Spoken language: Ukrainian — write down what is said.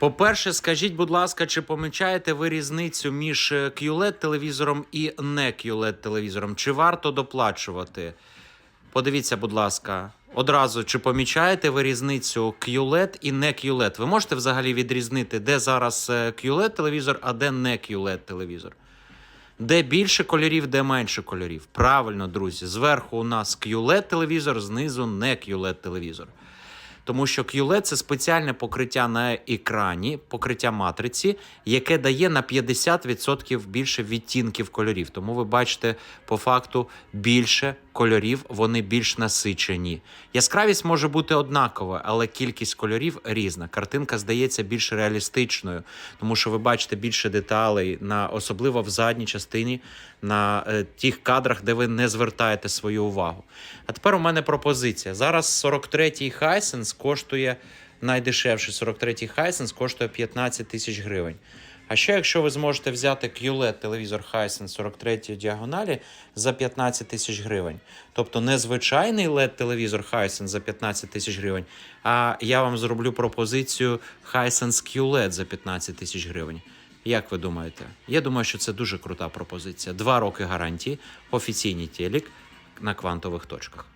По-перше, скажіть, будь ласка, чи помічаєте ви різницю між е, QLED телевізором і не QLED телевізором? Чи варто доплачувати? Подивіться, будь ласка, одразу чи помічаєте ви різницю QLED і не QLED? Ви можете взагалі відрізнити, де зараз е, QLED телевізор, а де не QLED телевізор? Де більше кольорів, де менше кольорів. Правильно, друзі. Зверху у нас QLED телевізор, знизу не QLED телевізор. Тому що QLED – це спеціальне покриття на екрані, покриття матриці, яке дає на 50% більше відтінків кольорів. Тому ви бачите по факту більше кольорів, вони більш насичені. Яскравість може бути однакова, але кількість кольорів різна. Картинка здається більш реалістичною, тому що ви бачите більше деталей, на особливо в задній частині, на е, тих кадрах, де ви не звертаєте свою увагу. А тепер у мене пропозиція. Зараз 43-й Hisense коштує найдешевший 43-й Hisense коштує 15 тисяч гривень. А що якщо ви зможете взяти QLED телевізор Hisense 43 діагоналі за 15 тисяч гривень? Тобто не звичайний LED телевізор Hisense за 15 тисяч гривень, а я вам зроблю пропозицію Hisense QLED за 15 тисяч гривень. Як ви думаєте? Я думаю, що це дуже крута пропозиція. Два роки гарантії, офіційний телек на квантових точках.